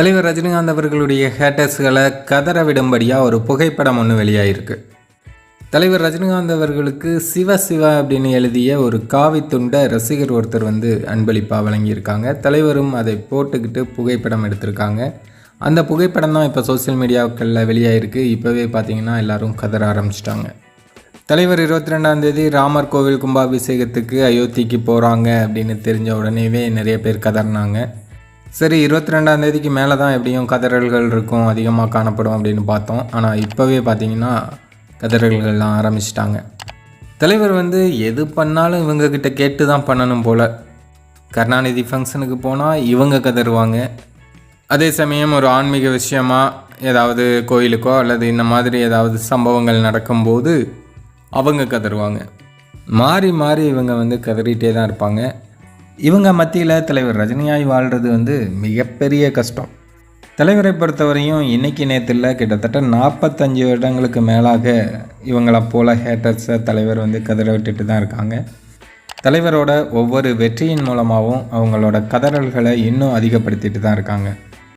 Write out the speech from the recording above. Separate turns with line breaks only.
தலைவர் ரஜினிகாந்த் அவர்களுடைய ஹேட்டர்ஸ்களை கதற விடும்படியாக ஒரு புகைப்படம் ஒன்று வெளியாகிருக்கு தலைவர் ரஜினிகாந்த் அவர்களுக்கு சிவ சிவ அப்படின்னு எழுதிய ஒரு காவி துண்டை ரசிகர் ஒருத்தர் வந்து அன்பளிப்பாக வழங்கியிருக்காங்க. தலைவரும் அதை போட்டுக்கிட்டு புகைப்படம் எடுத்திருக்காங்க. அந்த புகைப்படம் தான் இப்போ சோஷியல் மீடியாக்களில் வெளியாகிருக்கு இப்போவே பார்த்தீங்கன்னா எல்லாரும் கதற ஆரம்பிச்சிட்டாங்க. தலைவர் இருபத்தி ரெண்டாம் தேதி ராமர் கோவில் கும்பாபிஷேகத்துக்கு அயோத்திக்கு போகிறாங்க அப்படின்னு தெரிஞ்ச உடனேவே நிறைய பேர் கதறினாங்க. சரி இருபத்தி ரெண்டாம் தேதிக்கு மேலே தான் எப்படியும் கதறல்கள் இருக்கும் அதிகமாக காணப்படும் அப்படின்னு பார்த்தோம். ஆனால் இப்போவே பார்த்தீங்கன்னா கதறல்கள்லாம் ஆரம்பிச்சிட்டாங்க. தலைவர் வந்து எது பண்ணாலும் இவங்கக்கிட்ட கேட்டு தான் பண்ணணும் போல். கருணாநிதி ஃபங்க்ஷனுக்கு போனால் இவங்க கதறுவாங்க. அதே சமயம் ஒரு ஆன்மீக விஷயமா ஏதாவது கோயிலுக்கோ அல்லது இந்த மாதிரி ஏதாவது சம்பவங்கள் நடக்கும்போது அவங்க கதறுவாங்க. மாறி மாறி இவங்க வந்து கதறிட்டே தான் இருப்பாங்க. இவங்க மத்தியில் தலைவர் ரஜினியாய் வாழ்கிறது வந்து மிகப்பெரிய கஷ்டம். தலைவரை பொறுத்தவரையும் இன்னைக்கு நேரத்தில் கிட்டத்தட்ட நாற்பத்தஞ்சு வருடங்களுக்கு மேலாக இவங்களை போல ஹேட்டர்ஸை தலைவர் வந்து கதற விட்டுட்டு தான் இருக்காங்க. தலைவரோட ஒவ்வொரு வெற்றியின் மூலமாகவும் அவங்களோட கதறல்களை இன்னும் அதிகப்படுத்திட்டு தான் இருக்காங்க.